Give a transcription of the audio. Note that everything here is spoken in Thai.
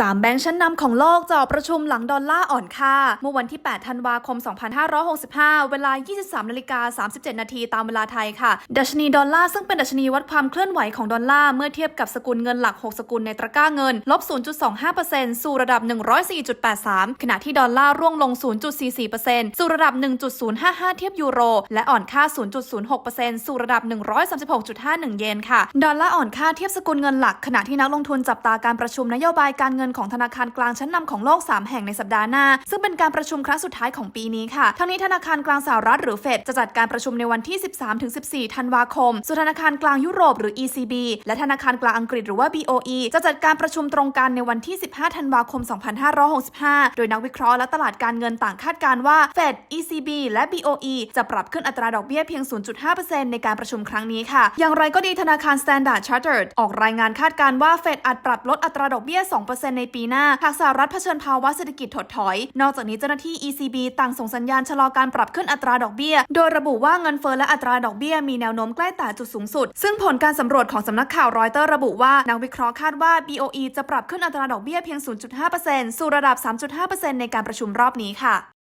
3 แบงก์ชั้นนำของโลกจะออกประชุมหลังดอลลาร์อ่อนค่า เมื่อวันที่ 8 ธันวาคม 2565 เวลา 23นาฬิกา37 นาทีตามเวลาไทยค่ะ ดัชนีดอลลาร์ซึ่งเป็นดัชนีวัดความเคลื่อนไหวของดอลลาร์เมื่อเทียบกับสกุลเงินหลัก 6 สกุลในตะกร้าเงิน ลบ 0.25%สู่ระดับ 104.83 ขณะที่ดอลลาร์ร่วงลง 0.44%สู่ระดับ 1.055 เทียบยูโร และอ่อนค่า 0.06%สู่ระดับ 136.51 เยนค่ะ ดอลลาร์อ่อนค่าเทียบสกุลเงินหลักขณะที่นักลงทุนจับตาการประชุมนโยบายการเงินของธนาคารกลางชั้นนำของโลก 3 แห่งในสัปดาห์หน้า ซึ่งเป็นการประชุมครั้งสุดท้ายของปีนี้ค่ะ ทั้งนี้ธนาคารกลางสหรัฐหรือเฟดจะจัดการประชุมในวันที่ 13-14 ธันวาคม ส่วนธนาคารกลางยุโรปหรือ ECB และธนาคารกลางอังกฤษหรือว่า BOE จะจัดการประชุมตรงกันในวันที่ 15 ธันวาคม 2565 โดยนักวิเคราะห์และตลาดการเงินต่างคาดการว่าเฟด ECB และ BOE จะปรับขึ้นอัตราดอกเบี้ยเพียง 0.5%ในการประชุมครั้งนี้ค่ะ อย่างไรก็ดีธนาคาร Standard Chartered ออกรายงานคาดการว่าเฟดอาจปรับลดอัตราดอกเบี้ย 2%ในปีหน้า หากสหรัฐเผชิญภาวะเศรษฐกิจถดถอย นอกจากนี้เจ้าหน้าที่ ECB ต่างส่งสัญญาณชะลอการปรับขึ้นอัตราดอกเบี้ย โดยระบุว่าเงินเฟ้อและอัตราดอกเบี้ยมีแนวโน้มใกล้แต่จุดสูงสุด ซึ่งผลการสำรวจของสำนักข่าวรอยเตอร์ระบุว่านักวิเคราะห์คาดว่า BOE จะปรับขึ้นอัตราดอกเบี้ยเพียง 0.5%สู่ระดับ 3.5%ในการประชุมรอบนี้ค่ะ